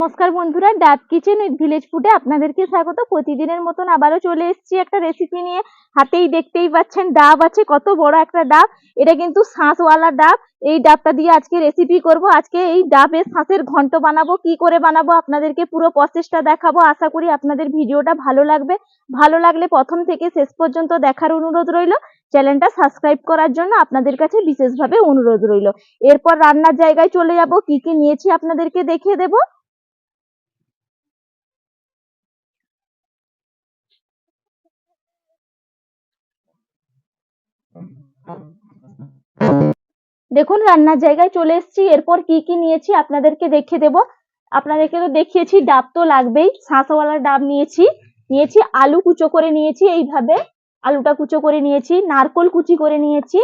নমস্কার বন্ধুরা, ডাব কিচেন উইথ ভিলেজ ফুডে আপনাদেরকে স্বাগত। প্রতিদিনের মতন আবারও চলে এসেছি একটা রেসিপি নিয়ে। হাতেই দেখতেই পাচ্ছেন, ডাব আছে, কত বড় একটা ডাব। এটা কিন্তু শাঁসওয়ালা ডাব। এই ডাবটা দিয়ে আজকে রেসিপি করব। আজকে এই ডাবের শাঁসের ঘন্ট বানাবো, কি করে বানাবো আপনাদেরকে পুরো প্রসেসটা দেখাবো। আশা করি আপনাদের ভিডিওটা ভালো লাগবে। ভালো লাগলে প্রথম থেকে শেষ পর্যন্ত দেখার অনুরোধ রইল। চ্যানেলটা সাবস্ক্রাইব করার জন্য আপনাদের কাছে বিশেষভাবে অনুরোধ রইল। এরপর রান্নার জায়গায় চলে যাব। কি কি নিয়েছি আপনাদেরকে দেখিয়ে দেবো। দেখুন, রান্নার জায়গায় চলে এসেছি। এরপর কি কি নিয়েছি আপনাদেরকে দেখে দেব। আপনাদেরকে তো দেখিয়েছি, ডাব তো লাগবেই। শাঁসওয়ালা ডাব নিয়েছি। নিয়েছি, আলু কুচো করে নিয়েছি এইভাবে। আলুটা কুচো করে নিয়েছি, নারকোল কুচি করে নিয়েছি।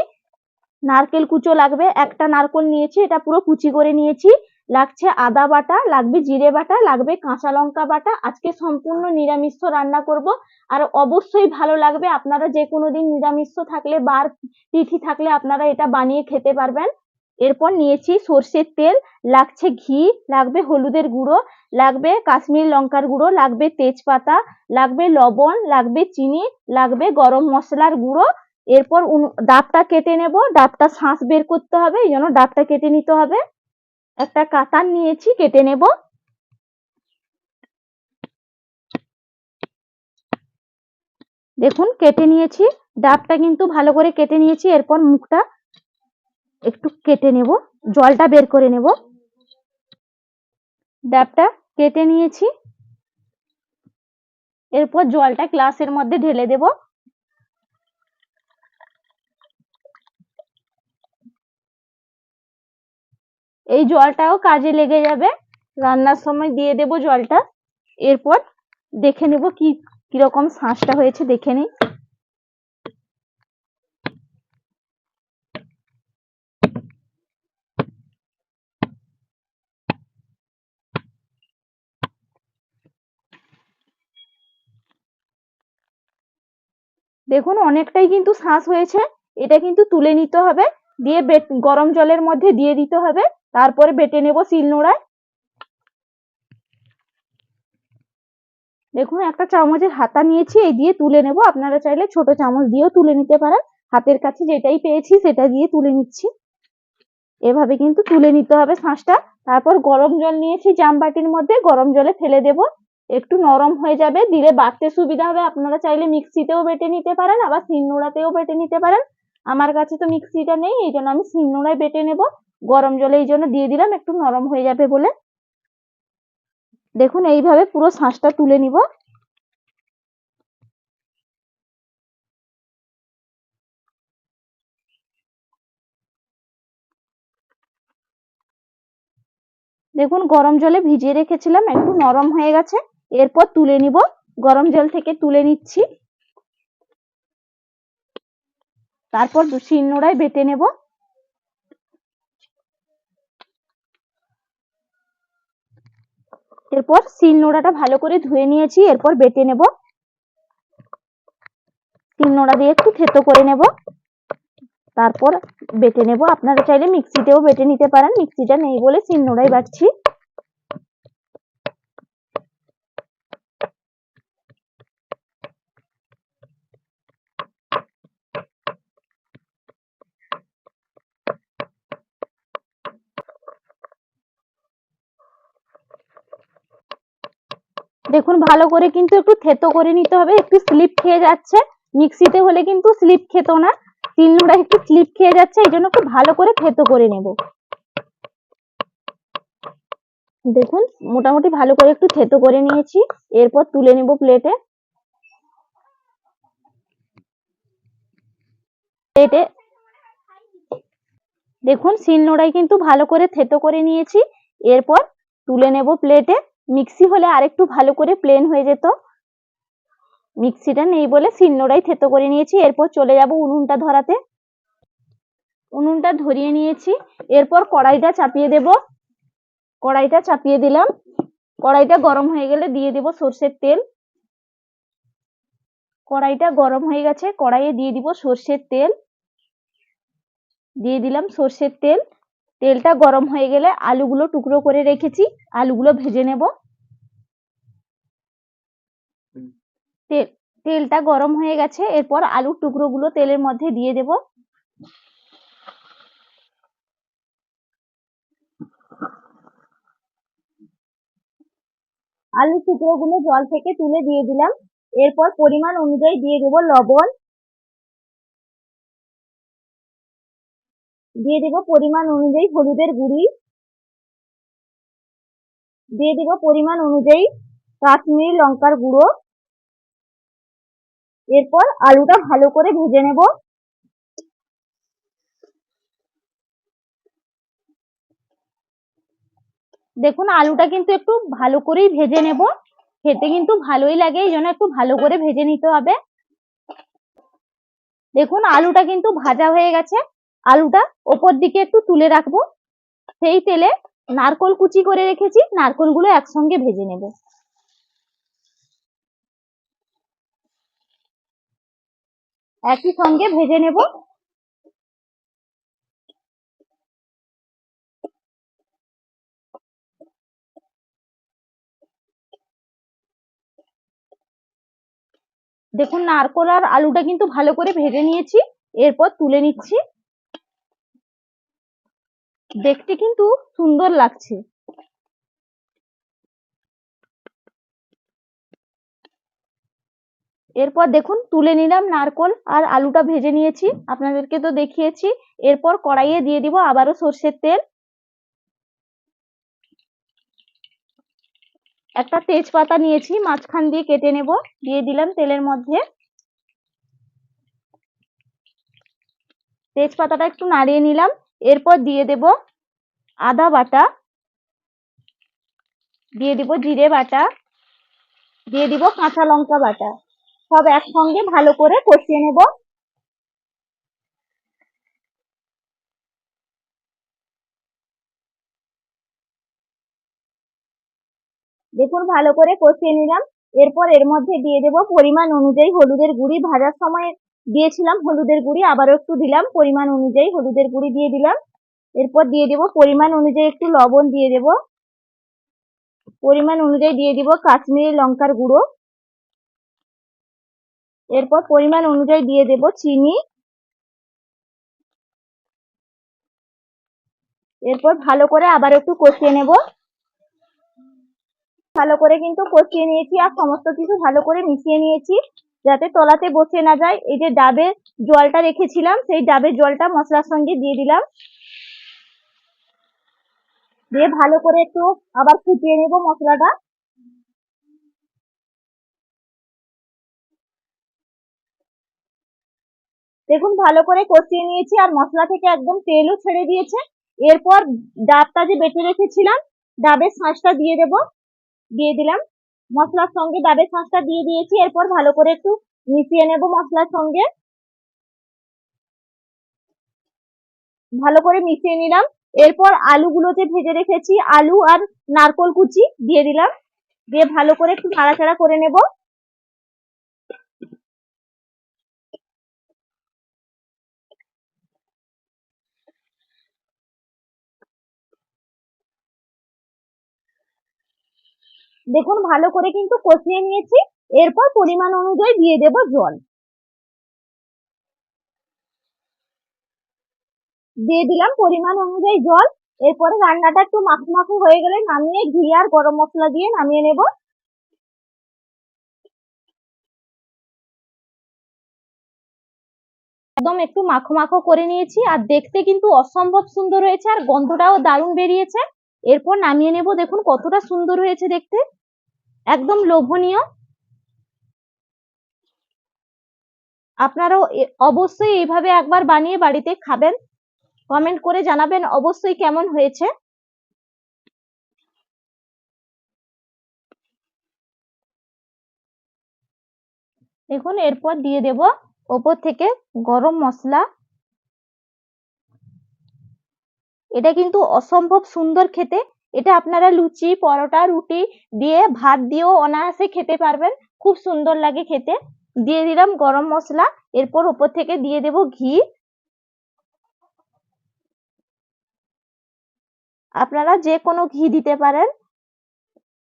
নারকেল কুচো লাগবে, একটা নারকোল নিয়েছি, এটা পুরো কুচি করে নিয়েছি। লাগছে আদা বাটা, লাগবে জিরে বাটা, লাগবে কাঁচা লঙ্কা বাটা। আজকে সম্পূর্ণ নিরামিষ রান্না করব। আর অবশ্যই ভালো লাগবে, আপনারা যে কোনো দিন নিরামিষ থাকলে বার তিথি থাকলে আপনারা এটা বানিয়ে খেতে পারবেন। এরপর নিয়েছি সর্ষের তেল, লাগছে ঘি, লাগবে হলুদের গুঁড়ো, লাগবে কাশ্মীর লঙ্কার গুঁড়ো, লাগবে তেজপাতা, লাগবে লবণ, লাগবে চিনি, লাগবে গরম মশলার গুঁড়ো। এরপর ডাবটা কেটে নেব, ডাবটা শাঁস বের করতে হবে, এই জন্য ডাবটা কেটে নিতে হবে। একটা কাতান নিয়েছি, কেটে নেব। দেখুন, কেটে নিয়েছি। ডাবটা কিন্তু ভালো করে কেটে নিয়েছি, এরপর মুখটা একটু কেটে নেব। জলটা বের করে নেব। ডাবটা কেটে নিয়েছি। এরপর জলটা গ্লাসের মধ্যে ঢেলে দেব। এই জলটাও কাজে লেগে যাবে। রান্নার সময় দিয়ে দেব জলটা। এরপর দেখে নেব কি, কীরকম শাঁসটা হয়েছে, দেখে নিই। দেখুন, অনেকটাই কিন্তু শাঁস হয়েছে। এটা কিন্তু তুলে নিতে হবে। দিয়ে গরম জলের মধ্যে দিয়ে দিতে হবে। তারপরে বেটে নেব শিলনোড়ায় দেখুন, একটা চামচের হাতা নিয়েছি, এই দিয়ে তুলে নেব। আপনারা চাইলে ছোট চামচ দিয়েও তুলে নিতে পারেন। হাতের কাছে যেটাই পেয়েছি, সেটা দিয়ে তুলে নিচ্ছি। এভাবে কিন্তু তুলে নিতে হবে শাঁসটা। তারপর গরম জল নিয়েছি জামবাটির মধ্যে, গরম জলে ফেলে দেব। একটু নরম হয়ে যাবে, দিলে বাটতে সুবিধা হবে। আপনারা চাইলে মিক্সিতেও বেটে নিতে পারেন, আবার শিলনোড়াতেও বেটে নিতে পারেন। আমার কাছে তো মিক্সিটা নেই, এই জন্য আমি শিলনোড়ায় বেটে নেব। গরম জলে এই জন্য দিয়ে দিলাম, একটু নরম হয়ে যাবে বলে। দেখুন, এইভাবে পুরো শাঁসটা তুলে নিব। দেখুন, গরম জলে ভিজিয়ে রেখেছিলাম, একটু নরম হয়ে গেছে। এরপর তুলে নিব, গরম জল থেকে তুলে নিচ্ছি। তারপর শিলনোড়ায় বেটে নেব। এরপর শিল নোড়াটা ভালো করে ধুয়ে নিয়েছি, এরপর বেটে নেব। শিল নোড়া দিয়ে একটু থেতো করে নেব। তারপর বেটে নেব। আপনারা চাইলে মিক্সিতেও বেটে নিতে পারেন, মিক্সিটা নেই বলে শিল নোড়াই বাটছি। দেখুন, ভালো করে কিন্তু একটু থেতো করে নিতে হবে। একটু স্লিপ খেয়ে যাচ্ছে। মিক্সিতে হলে কিন্তু স্লিপ খেত না। শিলনোড়া একটু স্লিপ খেয়ে যাচ্ছে, এই জন্য খুব ভালো করে থেতো করে নেব। দেখুন, মোটামুটি ভালো করে একটু থেতো করে নিয়েছি। এরপর তুলে নেব প্লেটে প্লেটে দেখুন শিলনোড়ায় কিন্তু ভালো করে থেতো করে নিয়েছি। এরপর তুলে নেব প্লেটে মিক্সি হলে আরেকটু ভালো করে প্লেন হয়ে যেত। মিক্সিটা নেই বলে শিলনোড়ায় থেতো করে নিয়েছি, এরপর চলে যাব উনুনটা ধরাতে। উনুনটা ধরিয়ে নিয়েছি, এরপর কড়াইটা চাপিয়ে দেব। কড়াইটা চাপিয়ে দিলাম। কড়াইটা গরম হয়ে গেলে দিয়ে দেব সর্ষের তেল। কড়াইটা গরম হয়ে গেছে, কড়াইয়ে দিয়ে দিব সর্ষের তেল। দিয়ে দিলাম সর্ষের তেল। তেলটা গরম হয়ে গেলে আলুগুলো টুকরো করে রেখেছি। আলুগুলো ভেজে নেব। তেলটা গরম হয়ে গেছে। এরপর আলুর টুকরোগুলো তেলের মধ্যে দিয়ে দেব। আলুর টুকরোগুলো জল থেকে তুলে দিয়ে দিলাম। এরপর পরিমাণ অনুযায়ী দিয়ে দেব লবণ। দিয়ে দেব পরিমাণ অনুযায়ী হলুদের গুঁড়ি। দিয়ে দেব পরিমাণ অনুযায়ী কাশ্মীরি লঙ্কার গুঁড়ো। এরপর আলুটা ভালো করে ভেজে নেব। দেখুন, আলুটা কিন্তু একটু ভালো করেই ভেজে নেব। খেতে কিন্তু ভালোই লাগে, এই জন্য একটু ভালো করে ভেজে নিতে হবে। দেখুন, আলুটা কিন্তু ভাজা হয়ে গেছে। আলুটা ওপর দিকে একটু তুলে রাখব। সেই তেলে নারকোল কুচি করে রেখেছি, নারকোলগুলো একসঙ্গে ভেজে নেব। একই সঙ্গে ভেজে নেব। দেখুন, নারকোল আর আলুটা কিন্তু ভালো করে ভেজে নিয়েছি, এরপর তুলে নিচ্ছি। দেখতে কিন্তু সুন্দর লাগছে। এরপর দেখুন, তুলে নিলাম নারকোল আর আলুটা ভেজে নিয়েছি। আপনাদেরকে তো দেখিয়েছি। এরপর কড়াইয়ে দিয়ে দিব আবারও সর্ষের তেল। একটা তেজপাতা নিয়েছি, মাঝখান দিয়ে কেটে নেব। দিয়ে দিলাম তেলের মধ্যে। তেজপাতাটা একটু নাড়িয়ে নিলাম। এরপর দিয়ে দেব আদা বাটা, দিয়ে দিব জিরে বাটা, দিয়ে দিব কাঁচা লঙ্কা বাটা। সব একসঙ্গে ভালো করে কষিয়ে নেব। দেখুন, ভালো করে কষিয়ে নিলাম। এরপর এর মধ্যে দিয়ে দেব পরিমাণ অনুযায়ী হলুদের গুঁড়ি। ভাজার সময় দিয়েছিলাম হলুদের গুঁড়ি, আবারও একটু দিলাম, পরিমাণ অনুযায়ী হলুদের গুঁড়ি দিয়ে দিলাম। এরপর দিয়ে দেব, পরিমাণ অনুযায়ী একটু লবণ দিয়ে দেব। পরিমাণ অনুযায়ী দিয়ে দিব কাশ্মীরি লঙ্কার গুঁড়ো। এরপর পরিমাণ অনুযায়ী দিয়ে দেব চিনি। এরপর ভালো করে আবার একটু কষিয়ে নেব। ভালো করে কিন্তু কষিয়ে নিয়েছি আর সমস্ত কিছু ভালো করে মিশিয়ে নিয়েছি। যাতে তলাতে বসে না যায়। এই যে ডাবের জলটা রেখেছিলাম, সেই ডাবের জলটা মশলার সঙ্গে দিয়ে দিলাম। দিয়ে ভালো করে একটু আবার ফুটিয়ে নেব মশলাটা। দেখুন, ভালো করে কষিয়ে নিয়েছি আর মশলা থেকে একদম তেলও ছেড়ে দিয়েছে। এরপর ডাবটা যে বেটে রেখেছিলাম, ডাবের শাঁসটা দিয়ে দেব। দিয়ে দিলাম। মশলার সঙ্গে ডাবের শাঁসটা দিয়ে দিয়েছি, এরপর ভালো করে একটু মিশিয়ে নেব মশলার সঙ্গে। ভালো করে মিশিয়ে নিলাম। এরপর আলুগুলো যে ভেজে রেখেছি, আলু আর নারকল কুচি দিয়ে দিলাম। দিয়ে ভালো করে একটু নাড়াচাড়া করে নেব। দেখুন, ভালো করে কিন্তু কষিয়ে নিয়েছি। এরপর পরিমাণ অনুযায়ী দিয়ে দেব জল। দিয়ে দিলাম পরিমাণ অনুযায়ী জল। এরপরে রান্নাটা একটু মাখো মাখো হয়ে গেলে নামিয়ে ঘি আর গরম মশলা দিয়ে নামিয়ে নেব। একদম একটু মাখো মাখো করে নিয়েছি। আর দেখতে কিন্তু অসম্ভব সুন্দর হয়েছে আর গন্ধটাও দারুণ বেরিয়েছে। এরপর নামিয়ে নেব, দেখুন কতটা সুন্দর হয়েছে দেখতে। একদম লোভনীয়। আপনারাও অবশ্যই এইভাবে একবার বানিয়ে বাড়িতে খাবেন। কমেন্ট করে জানাবেন অবশ্যই কেমন হয়েছে। দেখুন, এরপর দিয়ে দেব ওপর থেকে গরম মশলা। এটা কিন্তু অসম্ভব সুন্দর খেতে। এটা আপনারা লুচি, পরোটা, রুটি দিয়ে ভাত দিয়েও অনায়াসে খেতে পারবেন। খুব সুন্দর লাগে খেতে। দিয়ে দিলাম গরম মশলা, এরপর ওপর থেকে দিয়ে দেব ঘি। আপনারা যে কোনো ঘি দিতে পারেন।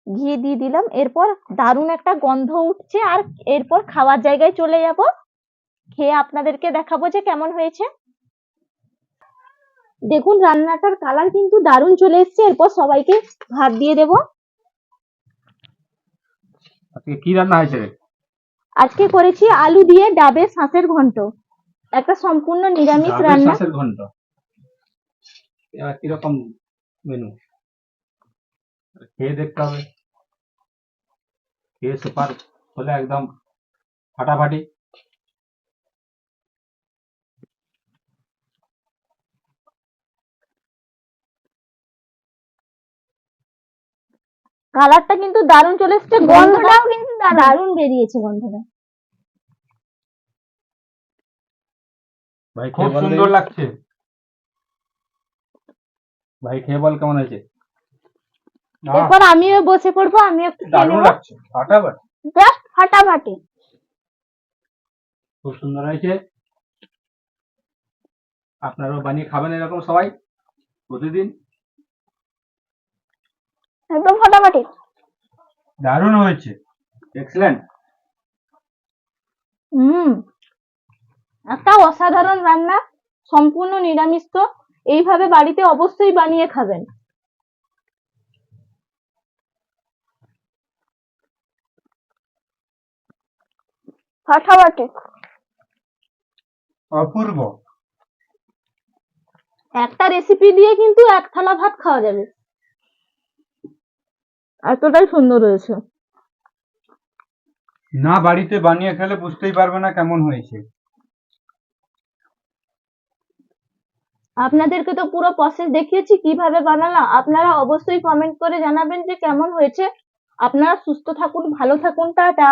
ঘি দিয়ে দিলাম, এরপর দারুণ একটা গন্ধ উঠছে। আর এরপর খাওয়ার জায়গায় চলে যাব। খেয়ে আপনাদেরকে দেখাবো যে কেমন হয়েছে। দেখুন রান্নাটার কালার কিন্তু দারুণ চলে এসেছে। এরপর সবাইকে ভাত দিয়ে দেব। আজকে কি রান্না হয়েছে আজকে করেছি আলু দিয়ে ডাবে শাঁসের ঘন্ট। একটা সম্পূর্ণ নিরামিষ রান্না। শাঁসের ঘন্ট। কীরকম মেনু খেয়ে দেখতে হবে। খেয়ে সুপার হলে একদম ফাটাফাটি। কালারটা কিন্তু দারুণ চলে এসেছে গন্ধটাও কিন্তু দারুণ। বেরিয়েছে গন্ধটা। ভাই খুব সুন্দর লাগছে। ভাই খেয়ে বল কেমন আহ, এরপর আমিও বসে পড়ব আমি একটু খেয়ে দারুণ নেব। লাগছে ফাটাফাটি। জাস্ট ফাটাফাটি। খুব সুন্দর হয়েছে। আপনারাও বানিয়ে খাবেন এরকম সবাই প্রতিদিন। একদম ফাটাফাটি। দারুণ হয়েছে। এক্সেলেন্ট হুম একটা অসাধারণ রান্না সম্পূর্ণ নিরামিষ তো এইভাবে বাড়িতে অবশ্যই বানিয়ে খাবেন। ফাটাফাটি। অপূর্ব। একটা রেসিপি দিয়ে কিন্তু এক থালা ভাত খাওয়া যাবে। এতটাই সুন্দর হয়েছে। না বাড়িতে বানিয়ে খেলে বুঝতেই পারবে না কেমন হয়েছে। আপনাদেরকে তো পুরো প্রসেস দেখিয়েছি কীভাবে বানালাম। আপনারা অবশ্যই কমেন্ট করে জানাবেন যে কেমন হয়েছে। আপনারা সুস্থ থাকুন ভালো থাকুন টাটা।